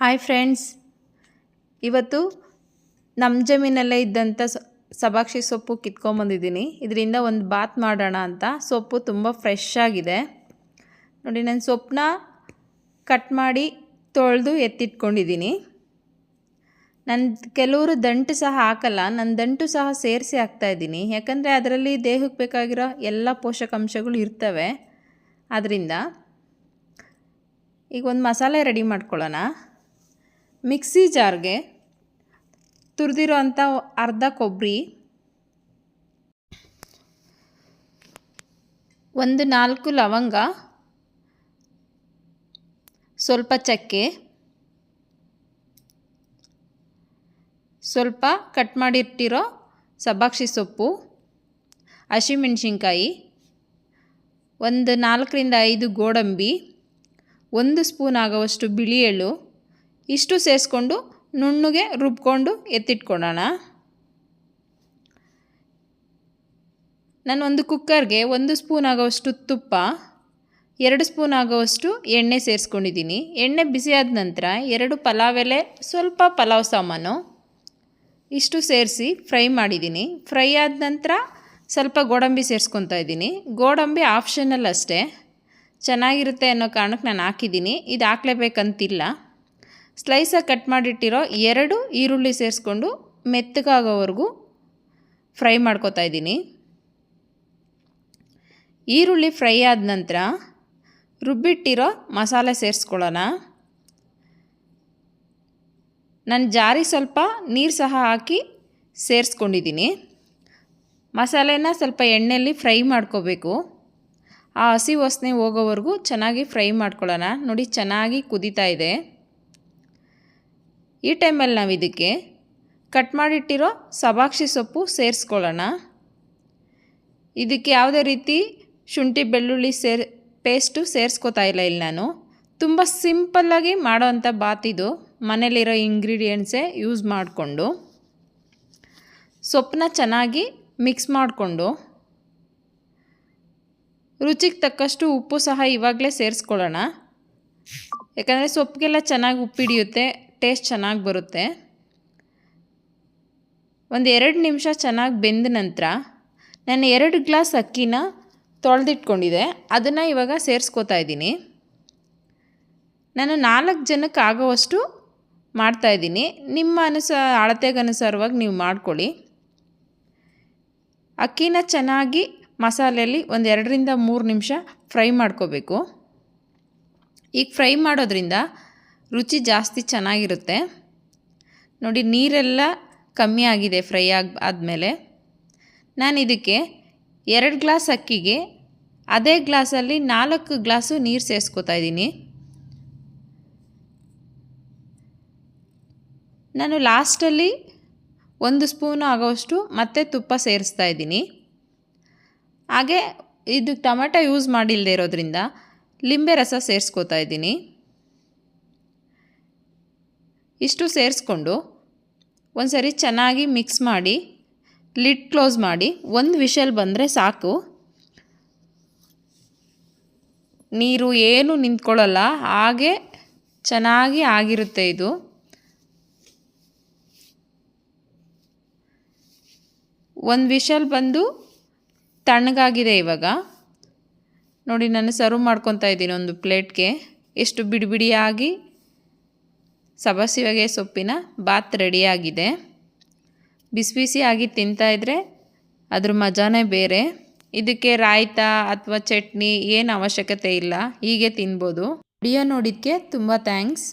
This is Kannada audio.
ಹಾಯ್ ಫ್ರೆಂಡ್ಸ್ ಇವತ್ತು ನಮ್ಮ ಜಮೀನಲ್ಲೇ ಇದ್ದಂಥ ಸಬಾಕ್ಷಿ ಸೊಪ್ಪು ಕಿತ್ಕೊಂಬಂದಿದ್ದೀನಿ ಇದರಿಂದ ಒಂದು ಬಾತ್ ಮಾಡೋಣ ಅಂತ. ಸೊಪ್ಪು ತುಂಬ ಫ್ರೆಶ್ ಆಗಿದೆ. ನೋಡಿ, ನಾನು ಸೊಪ್ಪನ್ನ ಕಟ್ ಮಾಡಿ ತೊಳೆದು ಎತ್ತಿಟ್ಕೊಂಡಿದ್ದೀನಿ. ನನ್ನ ಕೆಲವರು ದಂಟು ಸಹ ಹಾಕಲ್ಲ. ನನ್ನ ದಂಟು ಸಹ ಸೇರಿಸಿ ಹಾಕ್ತಾಯಿದ್ದೀನಿ ಯಾಕಂದರೆ ಅದರಲ್ಲಿ ದೇಹಕ್ಕೆ ಬೇಕಾಗಿರೋ ಎಲ್ಲ ಪೋಷಕಾಂಶಗಳು ಇರ್ತವೆ. ಅದರಿಂದ ಈಗ ಒಂದು ಮಸಾಲೆ ರೆಡಿ ಮಾಡ್ಕೊಳ್ಳೋಣ. ಮಿಕ್ಸಿ ಜಾರ್ಗೆ ತುರಿದಿರೋ ಅಂಥ ಅರ್ಧ ಕೊಬ್ಬರಿ, ಒಂದು ನಾಲ್ಕು ಲವಂಗ, ಸ್ವಲ್ಪ ಚಕ್ಕೆ, ಸ್ವಲ್ಪ ಕಟ್ ಮಾಡಿಟ್ಟಿರೋ ಸಬ್ಬಾಕ್ಷಿ ಸೊಪ್ಪು, ಹಸಿಮೆಣ್ಸಿನ್ಕಾಯಿ, ಒಂದು ನಾಲ್ಕರಿಂದ ಐದು ಗೋಡಂಬಿ, ಒಂದು ಸ್ಪೂನ್ ಆಗುವಷ್ಟು ಬಿಳಿ ಎಳ್ಳು ಇಷ್ಟು ಸೇರಿಸ್ಕೊಂಡು ನುಣ್ಣಗೆ ರುಬ್ಕೊಂಡು ಎತ್ತಿಟ್ಕೊಳ್ಳೋಣ. ನಾನು ಒಂದು ಕುಕ್ಕರ್ಗೆ ಒಂದು ಸ್ಪೂನ್ ಆಗೋವಷ್ಟು ತುಪ್ಪ, ಎರಡು ಸ್ಪೂನ್ ಆಗೋವಷ್ಟು ಎಣ್ಣೆ ಸೇರಿಸ್ಕೊಂಡಿದ್ದೀನಿ. ಎಣ್ಣೆ ಬಿಸಿಯಾದ ನಂತರ ಎರಡು ಪಲಾವ್ ಎಲೆ, ಸ್ವಲ್ಪ ಪಲಾವ್ ಸಾಮಾನು ಇಷ್ಟು ಸೇರಿಸಿ ಫ್ರೈ ಮಾಡಿದ್ದೀನಿ. ಫ್ರೈ ಆದ ನಂತರ ಸ್ವಲ್ಪ ಗೋಡಂಬಿ ಸೇರಿಸ್ಕೊತಾ ಇದ್ದೀನಿ. ಗೋಡಂಬಿ ಆಪ್ಷನಲ್ ಅಷ್ಟೇ. ಚೆನ್ನಾಗಿರುತ್ತೆ ಅನ್ನೋ ಕಾರಣಕ್ಕೆ ನಾನು ಹಾಕಿದ್ದೀನಿ. ಇದು ಹಾಕ್ಲೇಬೇಕಂತಿಲ್ಲ. ಸ್ಲೈಸಾಗಿ ಕಟ್ ಮಾಡಿಟ್ಟಿರೋ ಎರಡು ಈರುಳ್ಳಿ ಸೇರಿಸ್ಕೊಂಡು ಮೆತ್ತಗಾಗೋವರೆಗೂ ಫ್ರೈ ಮಾಡ್ಕೋತಾ ಇದ್ದೀನಿ. ಈರುಳ್ಳಿ ಫ್ರೈ ಆದ ನಂತರ ರುಬ್ಬಿಟ್ಟಿರೋ ಮಸಾಲೆ ಸೇರಿಸ್ಕೊಳ್ಳೋಣ. ನಾನು ಜಾರಿ ಸ್ವಲ್ಪ ನೀರು ಸಹ ಹಾಕಿ ಸೇರಿಸ್ಕೊಂಡಿದ್ದೀನಿ. ಮಸಾಲೆನ ಸ್ವಲ್ಪ ಎಣ್ಣೆಯಲ್ಲಿ ಫ್ರೈ ಮಾಡ್ಕೋಬೇಕು. ಆ ಹಸಿ ವಾಸನೆ ಹೋಗೋವರೆಗೂ ಚೆನ್ನಾಗಿ ಫ್ರೈ ಮಾಡ್ಕೊಳ್ಳೋಣ. ನೋಡಿ ಚೆನ್ನಾಗಿ ಕುದೀತಾ ಇದೆ. ಈ ಟೈಮಲ್ಲಿ ನಾವು ಇದಕ್ಕೆ ಕಟ್ ಮಾಡಿಟ್ಟಿರೋ ಸಬಾಕ್ಷಿ ಸೊಪ್ಪು ಸೇರಿಸ್ಕೊಳ್ಳೋಣ. ಇದಕ್ಕೆ ಯಾವುದೇ ರೀತಿ ಶುಂಠಿ, ಬೆಳ್ಳುಳ್ಳಿ ಸೇರ್, ಪೇಸ್ಟು ಸೇರಿಸ್ಕೋತಾ ಇಲ್ಲ ಇಲ್ಲಿ ನಾನು. ತುಂಬ ಸಿಂಪಲ್ಲಾಗಿ ಮಾಡೋವಂಥ ಬಾತ್ ಇದು. ಮನೇಲಿರೋ ಇಂಗ್ರೀಡಿಯೆಂಟ್ಸೇ ಯೂಸ್ ಮಾಡಿಕೊಂಡು, ಸೊಪ್ಪನ್ನ ಚೆನ್ನಾಗಿ ಮಿಕ್ಸ್ ಮಾಡಿಕೊಂಡು, ರುಚಿಗೆ ತಕ್ಕಷ್ಟು ಉಪ್ಪು ಸಹ ಇವಾಗಲೇ ಸೇರಿಸ್ಕೊಳ್ಳೋಣ. ಯಾಕಂದರೆ ಸೊಪ್ಪಿಗೆಲ್ಲ ಚೆನ್ನಾಗಿ ಉಪ್ಪಿಡಿಯುತ್ತೆ. ಟೇಸ್ಟ್ ಚೆನ್ನಾಗಿ ಬರುತ್ತೆ. ಒಂದು ಎರಡು ನಿಮಿಷ ಚೆನ್ನಾಗಿ ಬೆಂದ ನಂತರ ನಾನು ಎರಡು ಗ್ಲಾಸ್ ಅಕ್ಕಿನ ತೊಳೆದಿಟ್ಕೊಂಡಿದ್ದೆ ಅದನ್ನು ಇವಾಗ ಸೇರಿಸ್ಕೋತಾ ಇದ್ದೀನಿ. ನಾನು ನಾಲ್ಕು ಜನಕ್ಕೆ ಆಗೋವಷ್ಟು ಮಾಡ್ತಾಯಿದ್ದೀನಿ ನಿಮ್ಮ ಅನುಸ ಅಳತೆಗನುಸಾರವಾಗಿ ನೀವು ಮಾಡ್ಕೊಳ್ಳಿ. ಅಕ್ಕಿನ ಚೆನ್ನಾಗಿ ಮಸಾಲೆಯಲ್ಲಿ ಒಂದು ಎರಡರಿಂದ ಮೂರು ನಿಮಿಷ ಫ್ರೈ ಮಾಡ್ಕೋಬೇಕು. ಈಗ ಫ್ರೈ ಮಾಡೋದ್ರಿಂದ ರುಚಿ ಜಾಸ್ತಿ ಚೆನ್ನಾಗಿರುತ್ತೆ. ನೋಡಿ, ನೀರೆಲ್ಲ ಕಮ್ಮಿ ಆಗಿದೆ ಫ್ರೈ ಆಗಿ, ಆದಮೇಲೆ. ನಾನು ಇದಕ್ಕೆ ಎರಡು ಗ್ಲಾಸ್ ಅಕ್ಕಿಗೆ ಅದೇ ಗ್ಲಾಸಲ್ಲಿ ನಾಲ್ಕು ಗ್ಲಾಸು ನೀರು ಸೇರಿಸ್ಕೋತಾ ಇದ್ದೀನಿ. ನಾನು ಲಾಸ್ಟಲ್ಲಿ ಒಂದು ಸ್ಪೂನು ಆಗೋಷ್ಟು ಮತ್ತೆ ತುಪ್ಪ ಸೇರಿಸ್ತಾ ಇದ್ದೀನಿ. ಹಾಗೆ ಇದು ಟೊಮೆಟೊ ಯೂಸ್ ಮಾಡಿಲ್ಲದೆ ಇರೋದ್ರಿಂದ ಲಿಂಬೆ ರಸ ಸೇರಿಸ್ಕೊತಾ ಇದ್ದೀನಿ. ಇಷ್ಟು ಸೇರಿಸ್ಕೊಂಡು ಒಂದು ಸರಿ ಚೆನ್ನಾಗಿ ಮಿಕ್ಸ್ ಮಾಡಿ, ಲಿಡ್ ಕ್ಲೋಸ್ ಮಾಡಿ, ಒಂದು ವಿಷಲ್ ಬಂದರೆ ಸಾಕು. ನೀರು ಏನು ನಿಂತ್ಕೊಳ್ಳಲ್ಲ, ಹಾಗೆ ಚೆನ್ನಾಗಿ ಆಗಿರುತ್ತೆ ಇದು. ಒಂದು ವಿಷಲ್ ಬಂದು ತಣ್ಣಗಾಗಿದೆ ಇವಾಗ. ನೋಡಿ, ನಾನು ಸರ್ವ್ ಮಾಡ್ಕೊತಾ ಇದ್ದೀನಿ ಒಂದು ಪ್ಲೇಟ್ಗೆ. ಎಷ್ಟು ಬಿಡಿ ಬಿಡಿಯಾಗಿ ಸಬಸಿಗೆ ಸೊಪ್ಪಿನ ಬಾತ್ ರೆಡಿಯಾಗಿದೆ. ಬಿಸಿ ಬಿಸಿಯಾಗಿ ತಿಂತಾಯಿದ್ರೆ ಅದ್ರ ಮಜಾನೇ ಬೇರೆ. ಇದಕ್ಕೆ ರಾಯ್ತ ಅಥವಾ ಚಟ್ನಿ ಏನು ಅವಶ್ಯಕತೆ ಇಲ್ಲ, ಹೀಗೆ ತಿನ್ಬೋದು. ವಿಡಿಯೋ ನೋಡಿದ್ದಕ್ಕೆ ತುಂಬ ಥ್ಯಾಂಕ್ಸ್.